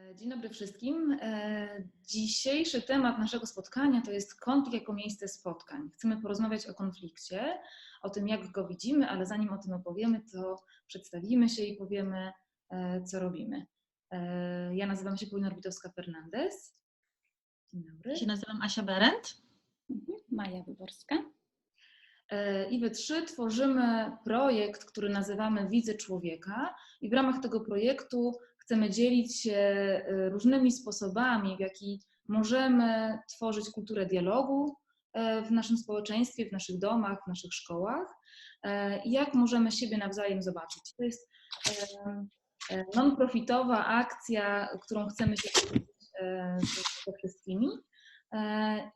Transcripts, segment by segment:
E, Dzień dobry wszystkim. E, Dzisiejszy temat naszego spotkania to jest konflikt jako miejsce spotkań. Chcemy porozmawiać o konflikcie, o tym, jak go widzimy, ale zanim o tym opowiemy, to przedstawimy się i powiemy, e, co robimy. Ja nazywam się Paulina Orbitowska-Fernandez. Dzień dobry. Ja się nazywam Asia Berendt. Mhm. Maja Wyborska. I we trzy tworzymy projekt, który nazywamy Widzę Człowieka, i w ramach tego projektu chcemy dzielić się e, różnymi sposobami, w jaki możemy tworzyć kulturę dialogu e, w naszym społeczeństwie, w naszych domach, w naszych szkołach e, jak możemy siebie nawzajem zobaczyć. To jest non-profitowa akcja, którą chcemy się ze- wszystkimi.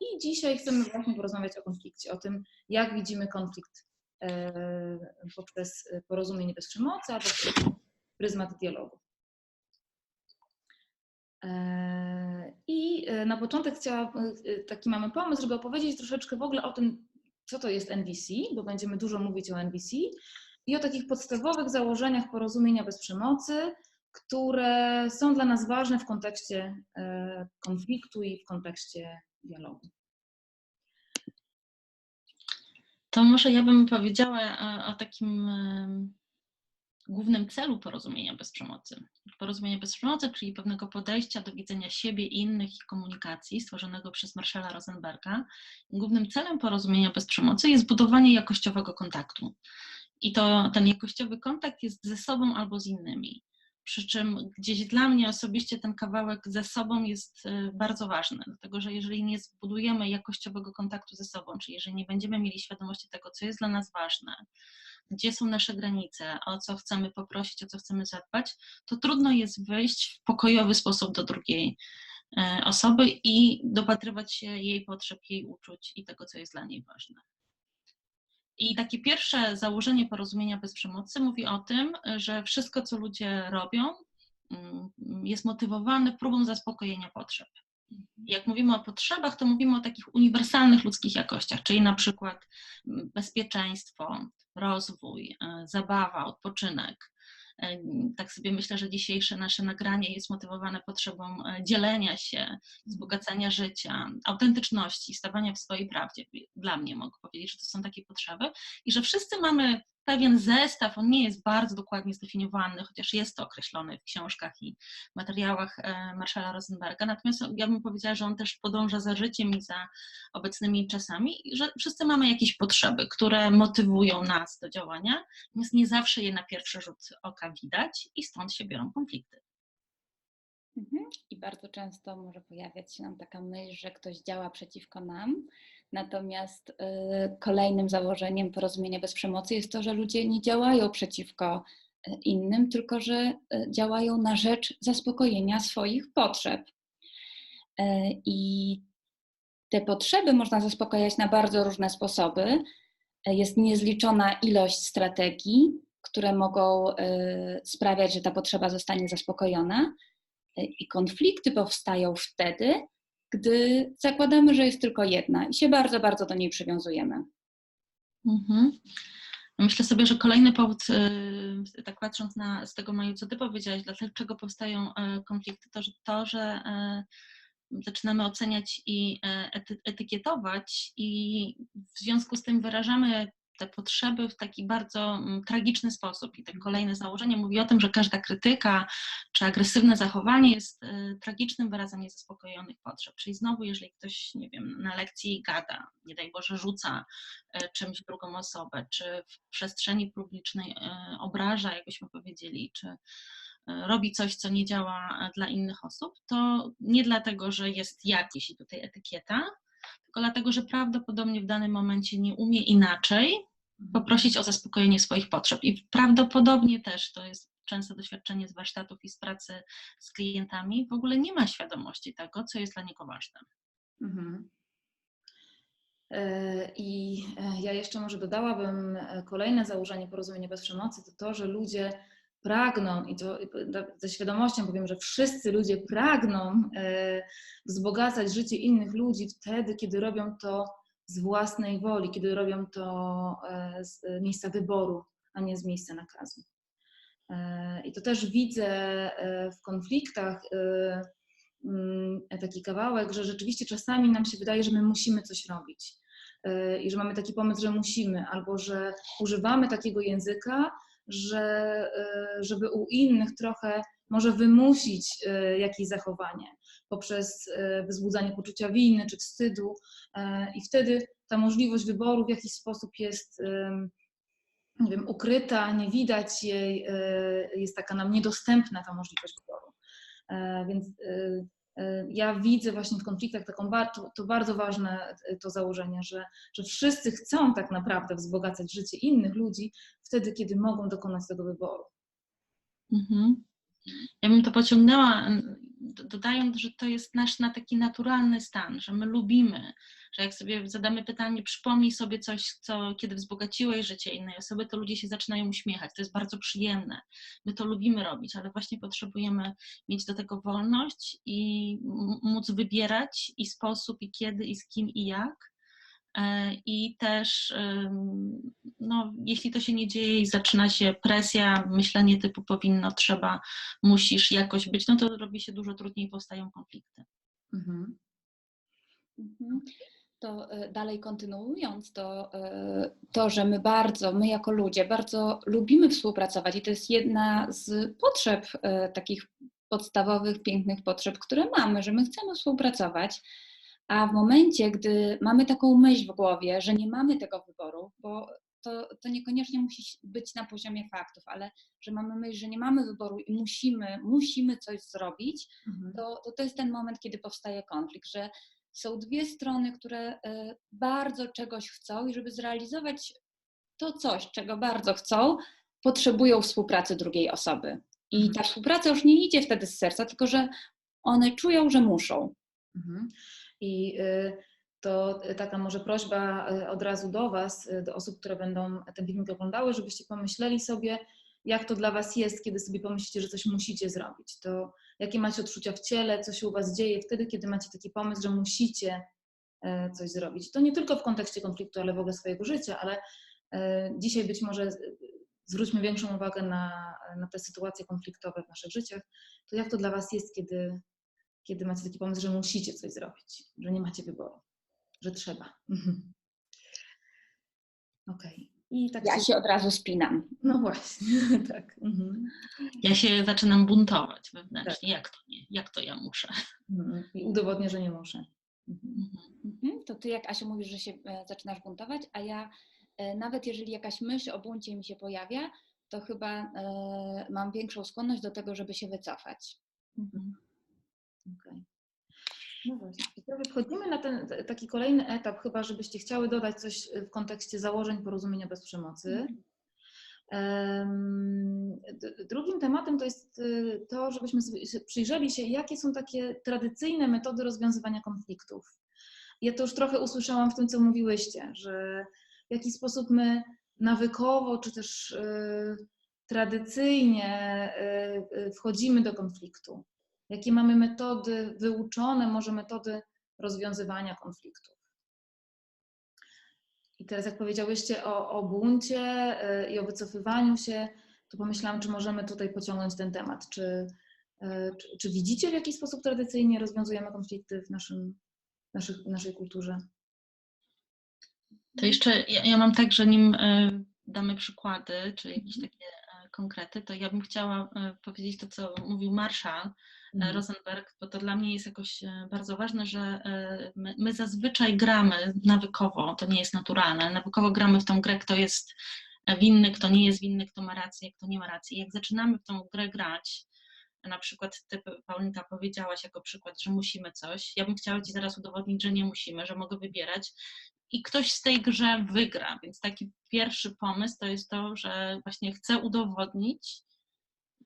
I dzisiaj chcemy właśnie porozmawiać o konflikcie, o tym, jak widzimy konflikt poprzez porozumienie bez przemocy, a poprzez pryzmat dialogu. E, I e, na początek chciałam, e, taki mamy pomysł, żeby opowiedzieć troszeczkę w ogóle o tym, co to jest NVC, bo będziemy dużo mówić o NVC i o takich podstawowych założeniach porozumienia bez przemocy, które są dla nas ważne w kontekście konfliktu i w kontekście dialogu. To może ja bym powiedziała o takim głównym celu porozumienia bez przemocy. Porozumienie bez przemocy, czyli pewnego podejścia do widzenia siebie i innych i komunikacji stworzonego przez Marszala Rosenberga. Głównym celem porozumienia bez przemocy jest budowanie jakościowego kontaktu. I to ten jakościowy kontakt jest ze sobą albo z innymi. Przy czym gdzieś dla mnie osobiście ten kawałek ze sobą jest e, bardzo ważny, dlatego że jeżeli nie zbudujemy jakościowego kontaktu ze sobą, czyli jeżeli nie będziemy mieli świadomości tego, co jest dla nas ważne, gdzie są nasze granice, o co chcemy poprosić, o co chcemy zadbać, to trudno jest wyjść w pokojowy sposób do drugiej e, osoby i dopatrywać się jej potrzeb, jej uczuć i tego, co jest dla niej ważne. I takie pierwsze założenie porozumienia bez przemocy mówi o tym, że wszystko, co ludzie robią, mm, jest motywowane próbą zaspokojenia potrzeb. Jak mówimy o potrzebach, to mówimy o takich uniwersalnych ludzkich jakościach, czyli na przykład mm, bezpieczeństwo, rozwój, e, zabawa, odpoczynek. E, Tak sobie myślę, że dzisiejsze nasze nagranie jest motywowane potrzebą e, dzielenia się, wzbogacania życia, autentyczności, stawania w swojej prawdzie. Dla mnie mogę powiedzieć, że to są takie potrzeby i że wszyscy mamy pewien zestaw, on nie jest bardzo dokładnie zdefiniowany, chociaż jest to określone w książkach i materiałach e, Marszala Rosenberga. Natomiast ja bym powiedziała, że on też podąża za życiem i za obecnymi czasami, że wszyscy mamy jakieś potrzeby, które motywują nas do działania, natomiast nie zawsze je na pierwszy rzut oka widać i stąd się biorą konflikty. Mhm. I bardzo często może pojawiać się nam taka myśl, że ktoś działa przeciwko nam. Natomiast y, kolejnym założeniem porozumienia bez przemocy jest to, że ludzie nie działają przeciwko y, innym, tylko że y, działają na rzecz zaspokojenia swoich potrzeb. I te potrzeby można zaspokajać na bardzo różne sposoby. Jest niezliczona ilość strategii, które mogą sprawiać, że ta potrzeba zostanie zaspokojona. I konflikty powstają wtedy, gdy zakładamy, że jest tylko jedna i się bardzo, bardzo do niej przywiązujemy. Mhm. Myślę sobie, że kolejny powód, y, tak patrząc na z tego Maju, co ty powiedziałaś, dlaczego powstają e, konflikty, to że, to, że e, zaczynamy oceniać i ety, etykietować i w związku z tym wyrażamy te potrzeby w taki bardzo mm, tragiczny sposób. I to kolejne założenie mówi o tym, że każda krytyka czy agresywne zachowanie jest e, tragicznym wyrazem niezaspokojonych potrzeb. Czyli znowu, jeżeli ktoś, nie wiem, na lekcji gada, nie daj Boże, rzuca e, czymś drugą osobę, czy w przestrzeni publicznej e, obraża, jakbyśmy powiedzieli, czy robi coś, co nie działa dla innych osób, to nie dlatego, że jest jakiś tutaj etykieta, tylko dlatego, że prawdopodobnie w danym momencie nie umie inaczej poprosić o zaspokojenie swoich potrzeb. I prawdopodobnie też to jest częste doświadczenie z warsztatów i z pracy z klientami, w ogóle nie ma świadomości tego, co jest dla niego ważne. Mhm. E, I e, ja jeszcze może dodałabym e, kolejne założenie porozumienia bez przemocy, to to, że ludzie pragną, i to ze świadomością powiem, że wszyscy ludzie pragną wzbogacać życie innych ludzi wtedy, kiedy robią to z własnej woli, kiedy robią to z miejsca wyboru, a nie z miejsca nakazu. E, I to też widzę e, w konfliktach e, mm, taki kawałek, że rzeczywiście czasami nam się wydaje, że my musimy coś robić i że mamy taki pomysł, że musimy, albo że używamy takiego języka, że, żeby u innych trochę może wymusić jakieś zachowanie poprzez wzbudzanie poczucia winy czy wstydu, i wtedy ta możliwość wyboru w jakiś sposób jest nie wiem, ukryta, nie widać jej, e, jest taka nam niedostępna ta możliwość wyboru. E, więc e, ja widzę właśnie w konfliktach taką bardzo, to bardzo ważne to założenie, że, że wszyscy chcą tak naprawdę wzbogacać życie innych ludzi wtedy, kiedy mogą dokonać tego wyboru. Mhm. Ja bym to pociągnęła, dodając, że to jest nasz na taki naturalny stan, że my lubimy, że jak sobie zadamy pytanie, przypomnij sobie coś, co kiedy wzbogaciłeś życie innej osoby, to ludzie się zaczynają uśmiechać. To jest bardzo przyjemne. My to lubimy robić, ale właśnie potrzebujemy mieć do tego wolność i móc wybierać i sposób, i kiedy, i z kim, i jak. E, I też, no, jeśli to się nie dzieje i zaczyna się presja, myślenie typu powinno, trzeba, musisz jakoś być, no to robi się dużo trudniej, powstają konflikty. Mhm. Mhm. To e, dalej kontynuując, to, e, to, że my bardzo, my jako ludzie, bardzo lubimy współpracować i to jest jedna z potrzeb takich podstawowych, pięknych potrzeb, które mamy, że my chcemy współpracować a w momencie, gdy mamy taką myśl w głowie, że nie mamy tego wyboru, bo to, to niekoniecznie musi być na poziomie faktów, ale że mamy myśl, że nie mamy wyboru i musimy, musimy coś zrobić, mhm. to, to to jest ten moment, kiedy powstaje konflikt, że są dwie strony, które e, bardzo czegoś chcą i żeby zrealizować to coś, czego bardzo chcą, potrzebują współpracy drugiej osoby. I mhm. ta współpraca już nie idzie wtedy z serca, tylko że one czują, że muszą. Mhm. I y, to taka może prośba y, od razu do Was, y, do osób, które będą ten filmik oglądały, żebyście pomyśleli sobie, jak to dla Was jest, kiedy sobie pomyślicie, że coś musicie zrobić. To jakie macie odczucia w ciele, co się u Was dzieje wtedy, kiedy macie taki pomysł, że musicie coś zrobić. To nie tylko w kontekście konfliktu, ale w ogóle swojego życia, ale dzisiaj być może zwróćmy większą uwagę na, na te sytuacje konfliktowe w naszych życiach. To jak to dla Was jest, kiedy kiedy macie taki pomysł, że musicie coś zrobić, że nie macie wyboru, że trzeba. Mhm. Okej. Okay. Tak ja się... się... od razu spinam. No właśnie, tak. Mhm. Ja się zaczynam buntować wewnętrznie. Tak. Jak to nie? Jak to ja muszę? Mhm. I udowodnię, że nie muszę. Mhm. mhm. To ty, jak Asia mówisz, że się e, zaczynasz buntować, a ja e, nawet jeżeli jakaś myśl o buncie mi się pojawia, to chyba e, mam większą skłonność do tego, żeby się wycofać. Mhm. Okay. No właśnie. Wchodzimy na ten taki kolejny etap, chyba żebyście chciały dodać coś w kontekście założeń porozumienia bez przemocy. Mm. Drugim tematem to jest y, to, żebyśmy przyjrzeli się, jakie są takie tradycyjne metody rozwiązywania konfliktów. Ja to już trochę usłyszałam w tym, co mówiłyście, że w jaki sposób my nawykowo, czy też y, tradycyjnie y, wchodzimy do konfliktu jakie mamy metody wyuczone, może metody rozwiązywania konfliktów. I teraz, jak powiedziałyście o, o buncie y, i o wycofywaniu się, to pomyślałam, czy możemy tutaj pociągnąć ten temat. Czy, y, czy, czy widzicie, w jaki sposób tradycyjnie rozwiązujemy konflikty w, naszym, naszych, naszej kulturze? To jeszcze ja, ja mam tak, że nim y, damy przykłady, czy jakieś takie konkrety, to ja bym chciała powiedzieć to, co mówił Marszał, Mhm. Rosenberg, bo to dla mnie jest jakoś e, bardzo ważne, że e, my, my, zazwyczaj gramy nawykowo, to nie jest naturalne, nawykowo gramy w tą grę, kto jest winny, kto nie jest winny, kto ma rację, kto nie ma racji. Jak zaczynamy w tą grę grać, na przykład ty, Paulinka, powiedziałaś jako przykład, że musimy coś, ja bym chciała Ci zaraz udowodnić, że nie musimy, że mogę wybierać i ktoś z tej grze wygra. Więc taki pierwszy pomysł to jest to, że właśnie chcę udowodnić,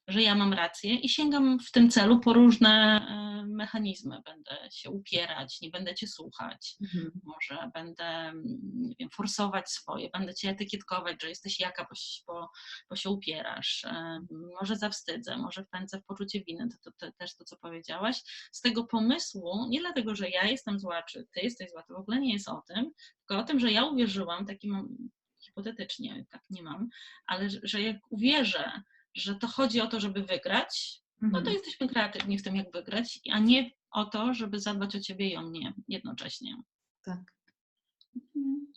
że ja mam rację i sięgam w tym celu po różne e, mechanizmy. Będę się upierać, nie będę cię słuchać, mhm. może będę nie wiem, forsować swoje, będę cię etykietkować, że jesteś jaka, bo, bo, bo się upierasz, e, może zawstydzę, może wpędzę w poczucie winy, to, to, to, też to, co powiedziałaś. Z tego pomysłu, nie dlatego, że ja jestem zła, czy ty jesteś zła, to w ogóle nie jest o tym, tylko o tym, że ja uwierzyłam, takim hipotetycznie, tak nie mam, ale że jak uwierzę, że to chodzi o to, żeby wygrać, no to Mhm. jesteśmy kreatywni w tym, jak wygrać, a nie o to, żeby zadbać o ciebie i o mnie jednocześnie. Tak. Mhm.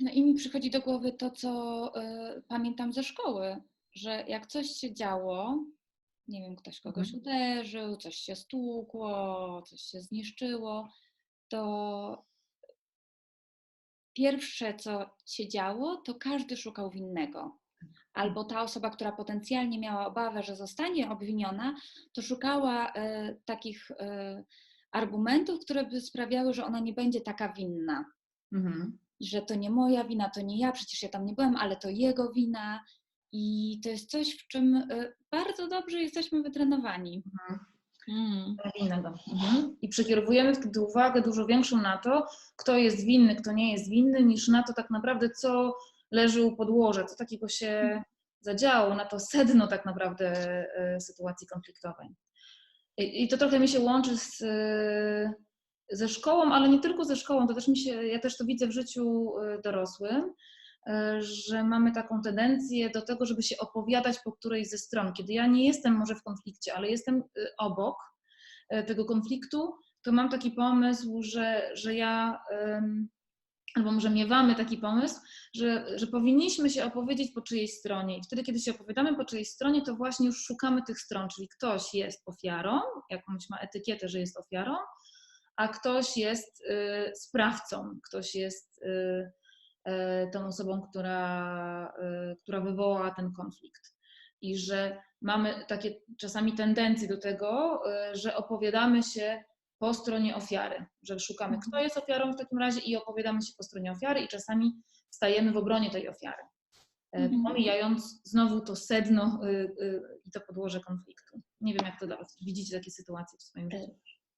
No i mi przychodzi do głowy to, co y, pamiętam ze szkoły, że jak coś się działo, nie wiem, ktoś kogoś Mhm. uderzył, coś się stłukło, coś się zniszczyło, to pierwsze, co się działo, to każdy szukał winnego. Albo ta osoba, która potencjalnie miała obawę, że zostanie obwiniona, to szukała e, takich e, argumentów, które by sprawiały, że ona nie będzie taka winna. Mhm. I że to nie moja wina, to nie ja, przecież ja tam nie byłem, ale to jego wina. I to jest coś, w czym e, bardzo dobrze jesteśmy wytrenowani. Mm. innego. Mhm. I przekierowujemy wtedy uwagę dużo większą na to, kto jest winny, kto nie jest winny, niż na to tak naprawdę, co leży u podłoża, co takiego się zadziało, na to sedno tak naprawdę e, sytuacji konfliktowej. I, to trochę mi się łączy z, e, ze szkołą, ale nie tylko ze szkołą, to też mi się, ja też to widzę w życiu e, dorosłym, że mamy taką tendencję do tego, żeby się opowiadać po którejś ze stron. Kiedy ja nie jestem może w konflikcie, ale jestem obok tego konfliktu, to mam taki pomysł, że, że ja, albo może miewamy taki pomysł, że, że powinniśmy się opowiedzieć po czyjejś stronie. I wtedy, kiedy się opowiadamy po czyjejś stronie, to właśnie już szukamy tych stron, czyli ktoś jest ofiarą, jakąś ma etykietę, że jest ofiarą, a ktoś jest y, sprawcą, ktoś jest y, y, tą osobą, która, y, która wywołała ten konflikt. I że mamy takie czasami tendencje do tego, y, że opowiadamy się po stronie ofiary, że szukamy, kto jest ofiarą w takim razie i opowiadamy się po stronie ofiary i czasami stajemy w obronie tej ofiary, y, Mhm. pomijając znowu to sedno y, y, i to podłoże konfliktu. Nie wiem, jak to dla Was. Widzicie takie sytuacje w swoim życiu?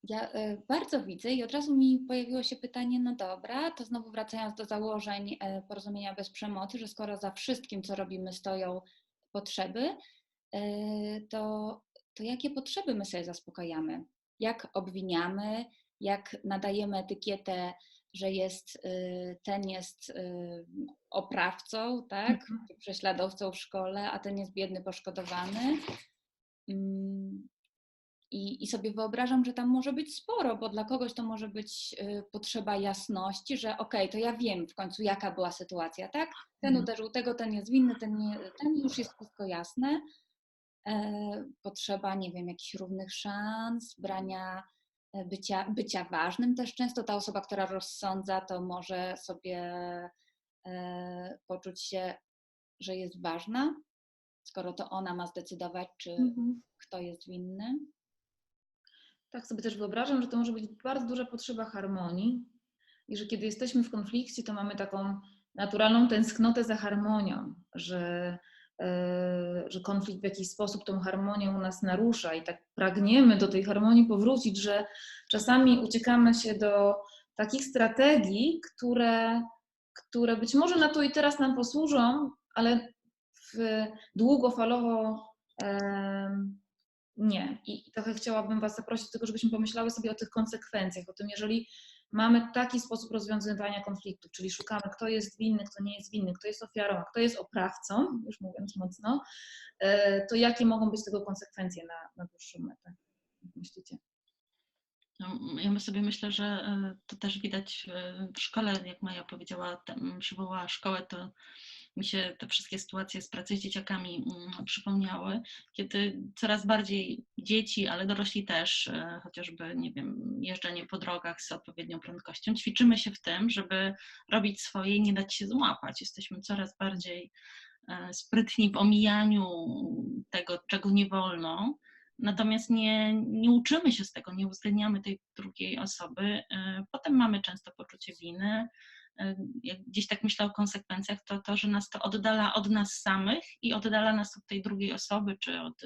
Ja e, bardzo widzę i od razu mi pojawiło się pytanie, no dobra, to znowu wracając do założeń e, porozumienia bez przemocy, że skoro za wszystkim, co robimy, stoją potrzeby, e, to, to jakie potrzeby my sobie zaspokajamy? Jak obwiniamy, jak nadajemy etykietę, że jest, e, ten jest e, oprawcą, tak, Mhm. prześladowcą w szkole, a ten jest biedny, poszkodowany. Mm, i, I sobie wyobrażam, że tam może być sporo, bo dla kogoś to może być y, potrzeba jasności, że okej, to ja wiem w końcu, jaka była sytuacja, tak? Ten Mhm. uderzył tego, ten jest winny, ten, nie, ten już jest wszystko jasne. E, potrzeba, nie wiem, jakichś równych szans, brania, e, bycia, bycia ważnym też często. Ta osoba, która rozsądza, to może sobie e, poczuć się, że jest ważna, skoro to ona ma zdecydować, czy Mhm. kto jest winny. Tak sobie też wyobrażam, że to może być bardzo duża potrzeba harmonii i że kiedy jesteśmy w konflikcie, to mamy taką naturalną tęsknotę za harmonią, że, że konflikt w jakiś sposób tą harmonię u nas narusza i tak pragniemy do tej harmonii powrócić, że czasami uciekamy się do takich strategii, które, które być może na to i teraz nam posłużą, ale w długofalowo nie. I trochę chciałabym Was zaprosić do tego, żebyśmy pomyślały sobie o tych konsekwencjach, o tym, jeżeli mamy taki sposób rozwiązywania konfliktów, czyli szukamy, kto jest winny, kto nie jest winny, kto jest ofiarą, a kto jest oprawcą, już mówiąc mocno, e, to jakie mogą być tego konsekwencje na, na dłuższą metę? Jak myślicie? No, Ja sobie myślę, że e, to też widać w szkole, jak Maja powiedziała, tam przywołała szkołę, to mi się te wszystkie sytuacje z pracy z dzieciakami mm, przypomniały, kiedy coraz bardziej dzieci, ale dorośli też, e, chociażby, nie wiem, jeżdżenie po drogach z odpowiednią prędkością, ćwiczymy się w tym, żeby robić swoje i nie dać się złapać. Jesteśmy coraz bardziej e, sprytni w omijaniu tego, czego nie wolno. Natomiast nie, nie uczymy się z tego, nie uwzględniamy tej drugiej osoby. E, Potem mamy często poczucie winy. E, gdzieś tak myślę o konsekwencjach, to to, że nas to oddala od nas samych i oddala nas od tej drugiej osoby, czy od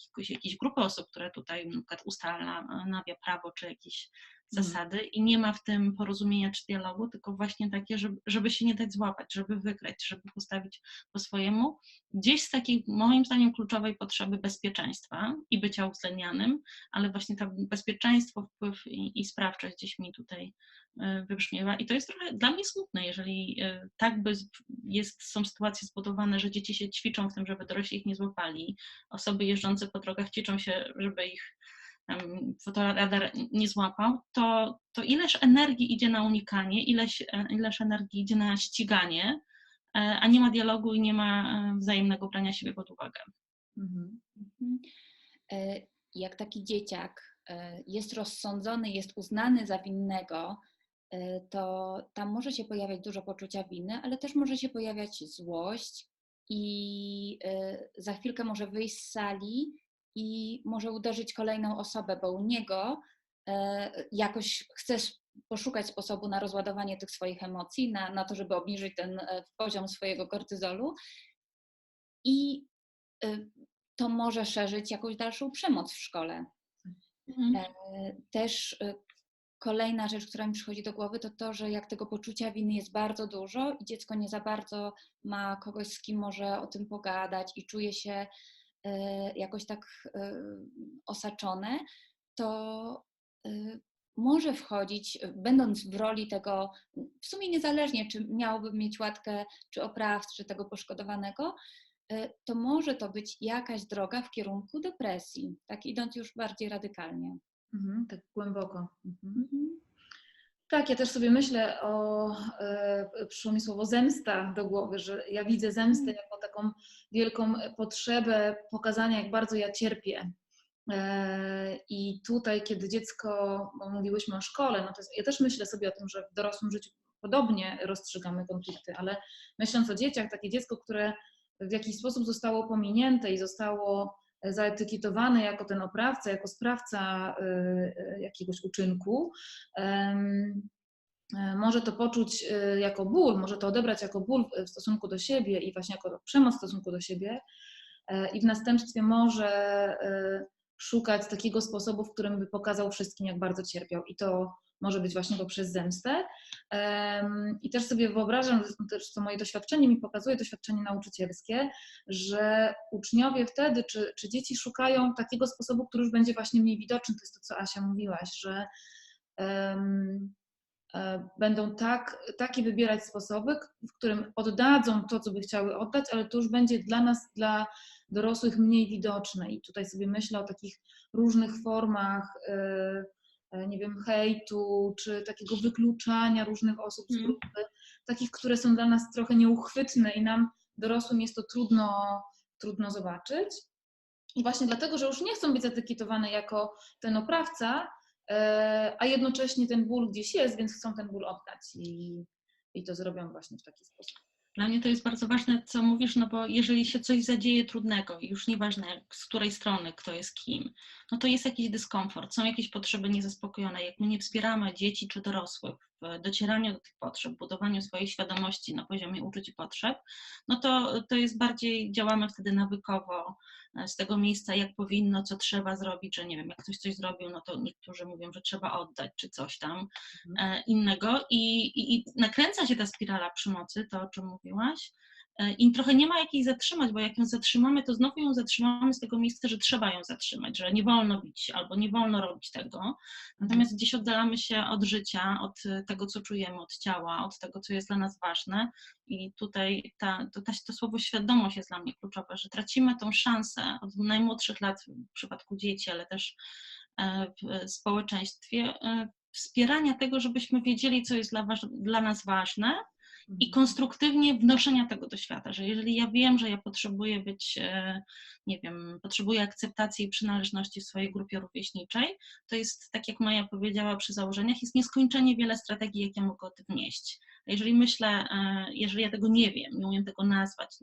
jakiegoś, jakiejś grupy osób, które tutaj na przykład ustanawia prawo, czy jakiś zasady i nie ma w tym porozumienia czy dialogu, tylko właśnie takie, żeby, żeby się nie dać złapać, żeby wygrać, żeby postawić po swojemu. Gdzieś z takiej, moim zdaniem, kluczowej potrzeby bezpieczeństwa i bycia uwzględnianym, ale właśnie to bezpieczeństwo, wpływ i, i sprawczość gdzieś mi tutaj y, wybrzmiewa. I to jest trochę dla mnie smutne, jeżeli y, tak by jest, są sytuacje zbudowane, że dzieci się ćwiczą w tym, żeby dorośli ich nie złapali, osoby jeżdżące po drogach ćwiczą się, żeby ich fotoradar nie złapał, to, to ileż energii idzie na unikanie, ileś, e, ileż energii idzie na ściganie, e, a nie ma dialogu i nie ma e, wzajemnego brania siebie pod uwagę. Mhm. Mhm. Jak taki dzieciak jest rozsądzony, jest uznany za winnego, to tam może się pojawiać dużo poczucia winy, ale też może się pojawiać złość i za chwilkę może wyjść z sali i może uderzyć kolejną osobę, bo u niego e, jakoś chce s- poszukać sposobu na rozładowanie tych swoich emocji, na, na to, żeby obniżyć ten e, poziom swojego kortyzolu. I e, to może szerzyć jakąś dalszą przemoc w szkole. Mhm. Też kolejna rzecz, która mi przychodzi do głowy, to to, że jak tego poczucia winy jest bardzo dużo i dziecko nie za bardzo ma kogoś, z kim może o tym pogadać i czuje się jakoś tak e, osaczone, to e, może wchodzić, e, będąc w roli tego, w sumie niezależnie, czy miałby mieć łatkę, czy oprawcy, czy tego poszkodowanego, e, to może to być jakaś droga w kierunku depresji, tak idąc już bardziej radykalnie. Mhm, tak głęboko. Mhm. Tak, ja też sobie myślę o, e, przyszło mi słowo zemsta do głowy, że ja widzę zemstę jako taką wielką potrzebę pokazania, jak bardzo ja cierpię. E, I tutaj, kiedy dziecko, bo mówiłyśmy o szkole, no to jest, ja też myślę sobie o tym, że w dorosłym życiu podobnie rozstrzygamy konflikty, ale myśląc o dzieciach, takie dziecko, które w jakiś sposób zostało pominięte i zostało zaetykietowane jako ten oprawca, jako sprawca y, y, jakiegoś uczynku, e, może to poczuć y, jako ból, może to odebrać jako ból w- stosunku do siebie i właśnie jako przemoc w stosunku do siebie. E, i w następstwie może szukać takiego sposobu, w którym by pokazał wszystkim, jak bardzo cierpiał i to może być właśnie poprzez zemstę. Em, I też sobie wyobrażam, też co moje doświadczenie mi pokazuje, doświadczenie nauczycielskie, że uczniowie wtedy, czy, czy dzieci szukają takiego sposobu, który już będzie właśnie mniej widoczny. To jest to, co Asia mówiłaś, że będą tak, takie wybierać sposoby, w którym oddadzą to, co by chciały oddać, ale to już będzie dla nas, dla dorosłych mniej widoczne. I tutaj sobie myślę o takich różnych formach, e, e, nie wiem, hejtu, czy takiego wykluczania różnych osób z Mm. grupy, takich, które są dla nas trochę nieuchwytne i nam dorosłym jest to trudno, trudno zobaczyć. I właśnie dlatego, że już nie chcą być etykietowane jako ten oprawca, e, a jednocześnie ten ból gdzieś jest, więc chcą ten ból oddać i, i to zrobią właśnie w taki sposób. Dla mnie to jest bardzo ważne, co mówisz, no bo jeżeli się coś zadzieje trudnego już nieważne z której strony, kto jest kim, no to jest jakiś dyskomfort, są jakieś potrzeby niezaspokojone. Jak my nie wspieramy dzieci czy dorosłych w docieraniu do tych potrzeb, budowaniu swojej świadomości na poziomie uczuć i potrzeb, no to, to jest bardziej, działamy wtedy nawykowo e, z tego miejsca, jak powinno, co trzeba zrobić, że nie wiem, jak ktoś coś zrobił, no to niektórzy mówią, że trzeba oddać, czy coś tam e, innego. I, i, i nakręca się ta spirala przemocy, to o czym mówiłaś, i trochę nie ma jak jej zatrzymać, bo jak ją zatrzymamy, to znowu ją zatrzymamy z tego miejsca, że trzeba ją zatrzymać, że nie wolno bić albo nie wolno robić tego. Natomiast gdzieś oddalamy się od życia, od e, tego, co czujemy, od ciała, od tego, co jest dla nas ważne. I tutaj ta, to, ta, to słowo świadomość jest dla mnie kluczowe, że tracimy tą szansę od najmłodszych lat w przypadku dzieci, ale też e, w społeczeństwie e, wspierania tego, żebyśmy wiedzieli, co jest dla, dla nas ważne i konstruktywnie wnoszenia tego do świata, że jeżeli ja wiem, że ja potrzebuję być, e, nie wiem, potrzebuję akceptacji i przynależności w swojej grupie rówieśniczej, to jest, tak jak Maja powiedziała przy założeniach, jest nieskończenie wiele strategii, jak ja mogę o tym wnieść. A jeżeli myślę, e, jeżeli ja tego nie wiem, nie umiem tego nazwać,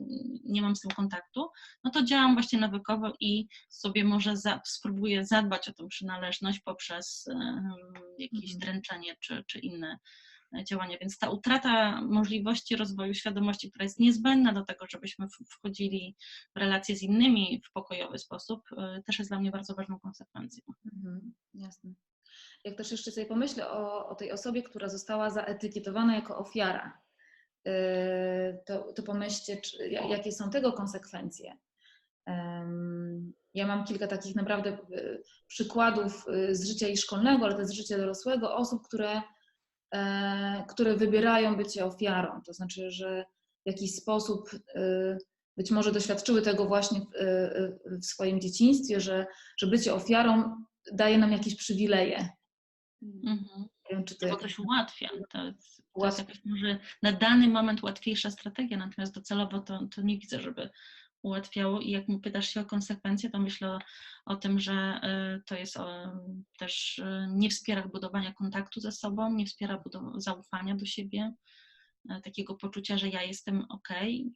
nie mam z tym kontaktu, no to działam właśnie nawykowo i sobie może za, spróbuję zadbać o tą przynależność poprzez em, jakieś Mhm. dręczenie czy, czy inne działania. Więc ta utrata możliwości rozwoju świadomości, która jest niezbędna do tego, żebyśmy wchodzili w relacje z innymi w pokojowy sposób, e, też jest dla mnie bardzo ważną konsekwencją. Mhm, jasne. Jak też jeszcze sobie pomyślę o, o tej osobie, która została zaetykietowana jako ofiara, yy, to, to pomyślcie, czy, ja- jakie są tego konsekwencje. Ja mam kilka takich naprawdę yy, przykładów z życia i szkolnego, ale też z życia dorosłego, osób, które, które wybierają bycie ofiarą. To znaczy, że w jakiś sposób yy, być może doświadczyły tego właśnie w, yy, w swoim dzieciństwie, że, że bycie ofiarą daje nam jakieś przywileje. Mhm. Wiem, czy to się ułatwia. To jest, to jest jakaś może na dany moment łatwiejsza strategia, natomiast docelowo to, to nie widzę, żeby ułatwiało. I jak mi pytasz się o konsekwencje, to myślę o, o tym, że y, to jest o, też y, nie wspiera budowania kontaktu ze sobą, nie wspiera zaufania do siebie, y, takiego poczucia, że ja jestem ok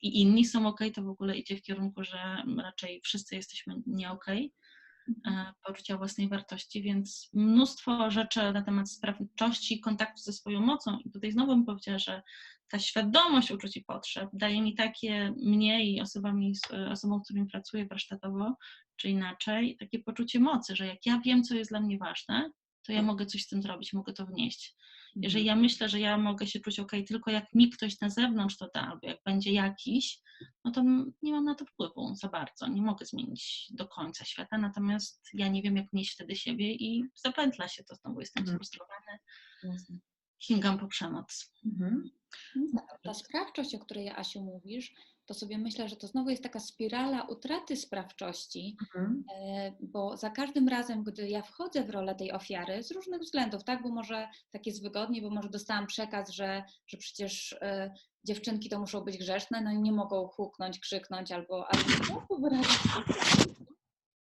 i inni są ok, to w ogóle idzie w kierunku, że raczej wszyscy jesteśmy nie ok e, poczucia własnej wartości, więc mnóstwo rzeczy na temat sprawczości, kontaktu ze swoją mocą. I tutaj znowu bym powiedziała, że ta świadomość uczuć i potrzeb daje mi takie, mnie i osobami, osobom, z którymi pracuję warsztatowo, czy inaczej, takie poczucie mocy, że jak ja wiem, co jest dla mnie ważne, to ja mogę coś z tym zrobić, mogę to wnieść. Jeżeli ja myślę, że ja mogę się czuć ok, tylko jak mi ktoś na zewnątrz to da, albo jak będzie jakiś, no to nie mam na to wpływu za bardzo. Nie mogę zmienić do końca świata, natomiast ja nie wiem, jak nieść wtedy siebie i zapętla się to znowu. Jestem Mhm. sfrustrowany. Sięgam po przemoc. Mhm. Ta sprawczość, o której Asiu mówisz, to sobie myślę, że to znowu jest taka spirala utraty sprawczości, Mhm. e, bo za każdym razem, gdy ja wchodzę w rolę tej ofiary, z różnych względów, tak, bo może tak jest wygodniej, bo może dostałam przekaz, że, że przecież e, dziewczynki to muszą być grzeczne, no i nie mogą huknąć, krzyknąć albo, albo wyrazić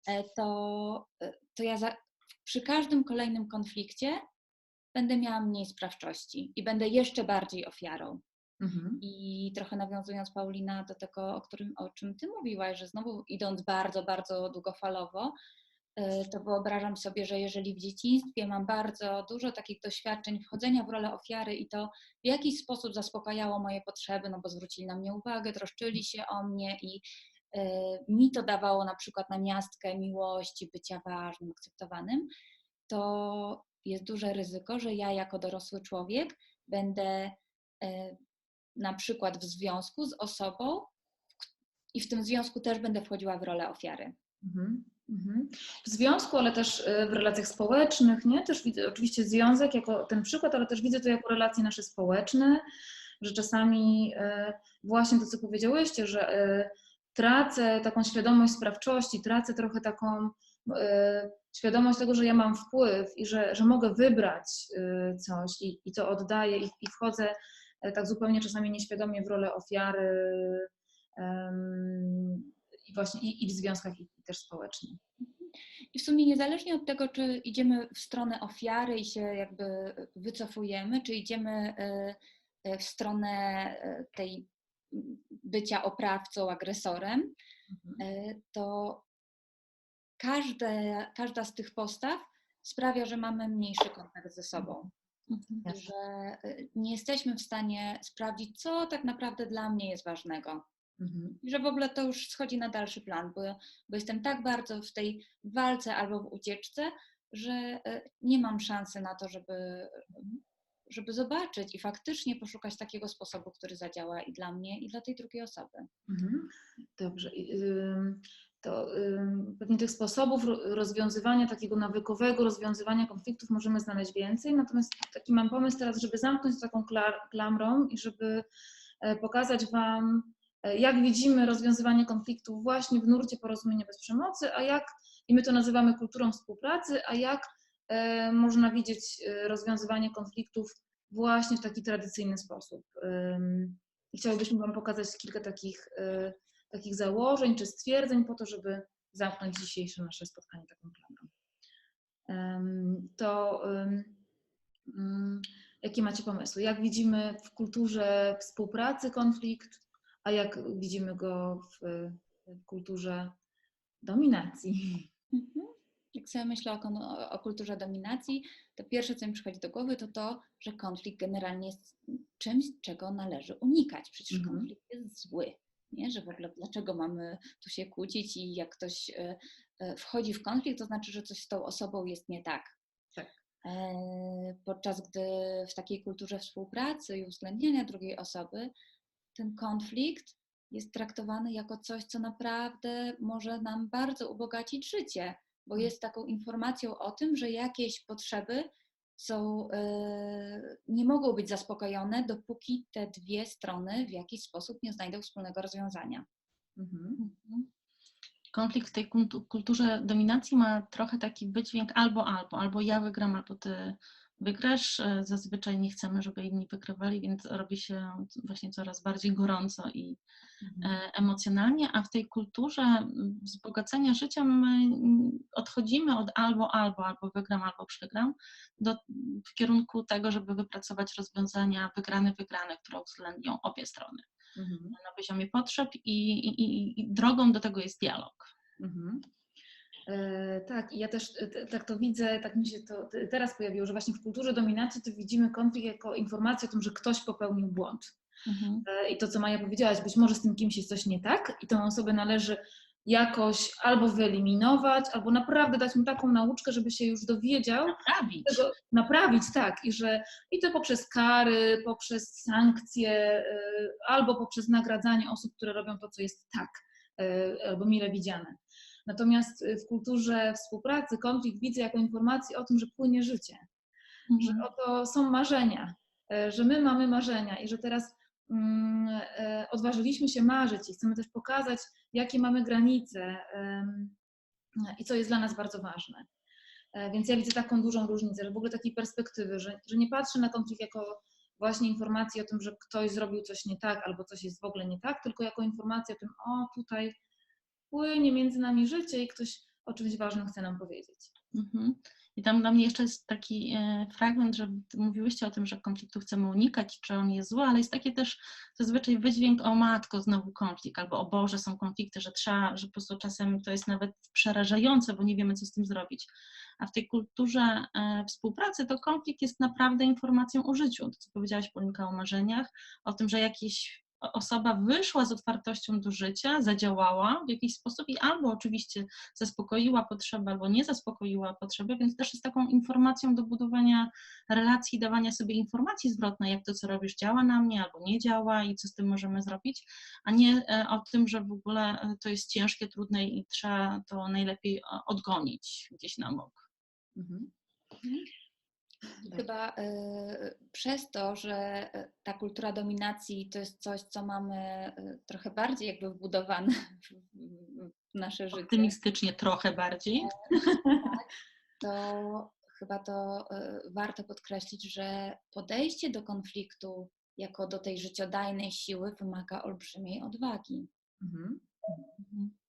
e, to, to ja za, przy każdym kolejnym konflikcie będę miała mniej sprawczości i będę jeszcze bardziej ofiarą. Mhm. I trochę nawiązując Paulina do tego, o, którym, o czym Ty mówiłaś, że znowu idąc bardzo, bardzo długofalowo, y, to wyobrażam sobie, że jeżeli w dzieciństwie mam bardzo dużo takich doświadczeń wchodzenia w rolę ofiary i to w jakiś sposób zaspokajało moje potrzeby, no bo zwrócili na mnie uwagę, troszczyli się o mnie i y, mi to dawało na przykład na miastkę miłości, bycia ważnym, akceptowanym, to jest duże ryzyko, że ja jako dorosły człowiek będę y, na przykład w związku z osobą i w tym związku też będę wchodziła w rolę ofiary. Mhm. Mhm. W związku, ale też y, w relacjach społecznych, nie? Też widzę oczywiście związek jako ten przykład, ale też widzę to jako relacje nasze społeczne, że czasami y, właśnie to, co powiedziałyście, że tracę taką świadomość sprawczości, tracę trochę taką świadomość tego, że ja mam wpływ i że, że mogę wybrać y, coś i, i to oddaję i, i wchodzę y, tak zupełnie czasami nieświadomie w rolę ofiary em, i właśnie i, i w związkach, i, i też społecznie. I w sumie niezależnie od tego, czy idziemy w stronę ofiary i się jakby wycofujemy, czy idziemy y, y, w stronę y, tej bycia oprawcą, agresorem, Mhm. y, to każde, każda z tych postaw sprawia, że mamy mniejszy kontakt ze sobą. Mhm. Że y, nie jesteśmy w stanie sprawdzić, co tak naprawdę dla mnie jest ważnego. Mhm. I że w ogóle to już schodzi na dalszy plan, bo, bo jestem tak bardzo w tej walce albo w ucieczce, że e, nie mam szansy na to, żeby, żeby zobaczyć i faktycznie poszukać takiego sposobu, który zadziała i dla mnie, i dla tej drugiej osoby. Mhm. Dobrze. To pewnie tych sposobów ro- rozwiązywania, takiego nawykowego rozwiązywania konfliktów możemy znaleźć więcej. Natomiast taki mam pomysł teraz, żeby zamknąć taką klamrą i żeby e, pokazać Wam, e, jak widzimy rozwiązywanie konfliktów właśnie w nurcie porozumienia bez przemocy, a jak, i my to nazywamy kulturą współpracy, a jak e, można widzieć rozwiązywanie konfliktów właśnie w taki tradycyjny sposób. I Wam pokazać kilka takich, takich założeń czy stwierdzeń po to, żeby zamknąć dzisiejsze nasze spotkanie taką klamrą. To ym, jakie macie pomysły? Jak widzimy w kulturze współpracy konflikt, a jak widzimy go w, w kulturze dominacji? Mhm. Jak sobie myślę o, o kulturze dominacji, to pierwsze, co mi przychodzi do głowy, to to, że konflikt generalnie jest czymś, czego należy unikać. Przecież Mhm. konflikt jest zły. Nie? Że w ogóle dlaczego mamy tu się kłócić i jak ktoś e, e, wchodzi w konflikt, to znaczy, że coś z tą osobą jest nie tak. Tak. E, Podczas gdy w takiej kulturze współpracy i uwzględniania drugiej osoby, ten konflikt jest traktowany jako coś, co naprawdę może nam bardzo ubogacić życie, bo jest taką informacją o tym, że jakieś potrzeby są, e, nie mogą być zaspokojone, dopóki te dwie strony w jakiś sposób nie znajdą wspólnego rozwiązania. Mhm. Konflikt w tej kultu- kulturze dominacji ma trochę taki wydźwięk albo albo, albo ja wygram, albo ty wygrasz. E, Zazwyczaj nie chcemy, żeby inni wygrywali, więc robi się właśnie coraz bardziej gorąco i Mhm. e, emocjonalnie, a w tej kulturze wzbogacenia życia my odchodzimy od albo, albo, albo wygram, albo przegram, do, w kierunku tego, żeby wypracować rozwiązania wygrane, wygrane, które uwzględnią obie strony Mhm. na poziomie potrzeb i, i, i- i drogą do tego jest dialog. Mhm. E, tak, i ja też e, tak to widzę, tak mi się to te- teraz pojawiło, że właśnie w kulturze dominacji to widzimy konflikt jako informację o tym, że ktoś popełnił błąd. E, I to, co Maja powiedziałaś, być może z tym kimś jest coś nie tak i tą osobę należy jakoś albo wyeliminować, albo naprawdę dać mu taką nauczkę, żeby się już dowiedział, Naprawić. tego naprawić, tak, i że i to poprzez kary, poprzez sankcje, albo poprzez nagradzanie osób, które robią to, co jest tak, albo mile widziane. Natomiast y, w kulturze współpracy konflikt widzę jako informację o tym, że płynie życie, że Mhm. oto są marzenia, y, że my mamy marzenia i że teraz mm, y, odważyliśmy się marzyć i chcemy też pokazać, jakie mamy granice ym, i co jest dla nas bardzo ważne. E, Więc ja widzę taką dużą różnicę, że w ogóle takiej perspektywy, że, że nie patrzę na konflikt jako właśnie informację o tym, że ktoś zrobił coś nie tak albo coś jest w ogóle nie tak, tylko jako informację o tym, o tutaj płynie między nami życie i ktoś o czymś ważnym chce nam powiedzieć. Mhm. I tam dla mnie jeszcze jest taki e, fragment, że mówiłyście o tym, że konfliktu chcemy unikać, czy on jest zły, ale jest taki też zazwyczaj wydźwięk o matko, znowu konflikt, albo o Boże, są konflikty, że trzeba, że po prostu czasem to jest nawet przerażające, bo nie wiemy, co z tym zrobić. A w tej kulturze e, współpracy to konflikt jest naprawdę informacją o życiu. To, co powiedziałaś, Polinka, o marzeniach, o tym, że jakiś osoba wyszła z otwartością do życia, zadziałała w jakiś sposób i albo oczywiście zaspokoiła potrzeby, albo nie zaspokoiła potrzeby, więc też jest taką informacją do budowania relacji, dawania sobie informacji zwrotnej, jak to, co robisz, działa na mnie, albo nie działa i co z tym możemy zrobić, a nie e, o tym, że w ogóle e, to jest ciężkie, trudne i trzeba to najlepiej e, odgonić gdzieś na bok. Mhm. Chyba y, przez to, że y, ta kultura dominacji to jest coś, co mamy y, trochę bardziej jakby wbudowane w, w nasze życie, Optymistycznie trochę bardziej. to chyba to y, warto podkreślić, że podejście do konfliktu jako do tej życiodajnej siły wymaga olbrzymiej odwagi. Mhm. Mhm.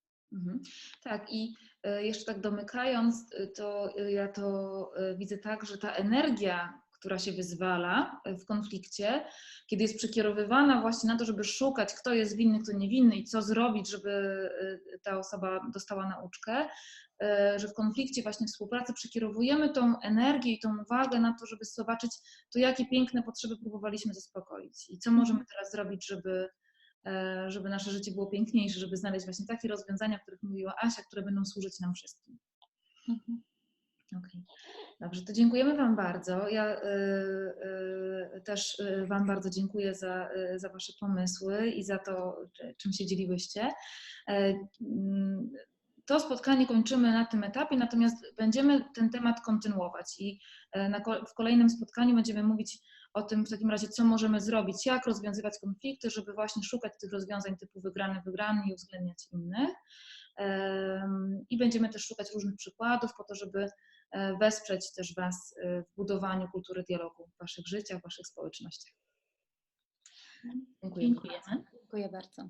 Tak, i e, jeszcze tak domykając, e, to e, ja to widzę tak, że ta energia, która się wyzwala w konflikcie, kiedy jest przekierowywana właśnie na to, żeby szukać, kto jest winny, kto niewinny i co zrobić, żeby ta osoba dostała nauczkę, że w konflikcie właśnie współpracy przekierowujemy tą energię i tą uwagę na to, żeby zobaczyć, to jakie piękne potrzeby próbowaliśmy zaspokoić i co możemy teraz zrobić, żeby żeby nasze życie było piękniejsze, żeby znaleźć właśnie takie rozwiązania, o których mówiła Asia, które będą służyć nam wszystkim. Mhm. Okej. Dobrze, to dziękujemy Wam bardzo. Ja y, y, też Wam bardzo dziękuję za, y, za Wasze pomysły i za to, czy- czym się dzieliłyście. E, mm, To spotkanie kończymy na tym etapie, natomiast będziemy ten temat kontynuować i e, na, w kolejnym spotkaniu będziemy mówić o tym w takim razie, co możemy zrobić, jak rozwiązywać konflikty, żeby właśnie szukać tych rozwiązań typu wygrany, wygrany i uwzględniać innych. I będziemy też szukać różnych przykładów po to, żeby e, wesprzeć też Was e, w budowaniu kultury dialogu w Waszych życiach, w Waszych społecznościach. Dziękuję. Dziękujemy. Dziękuję bardzo.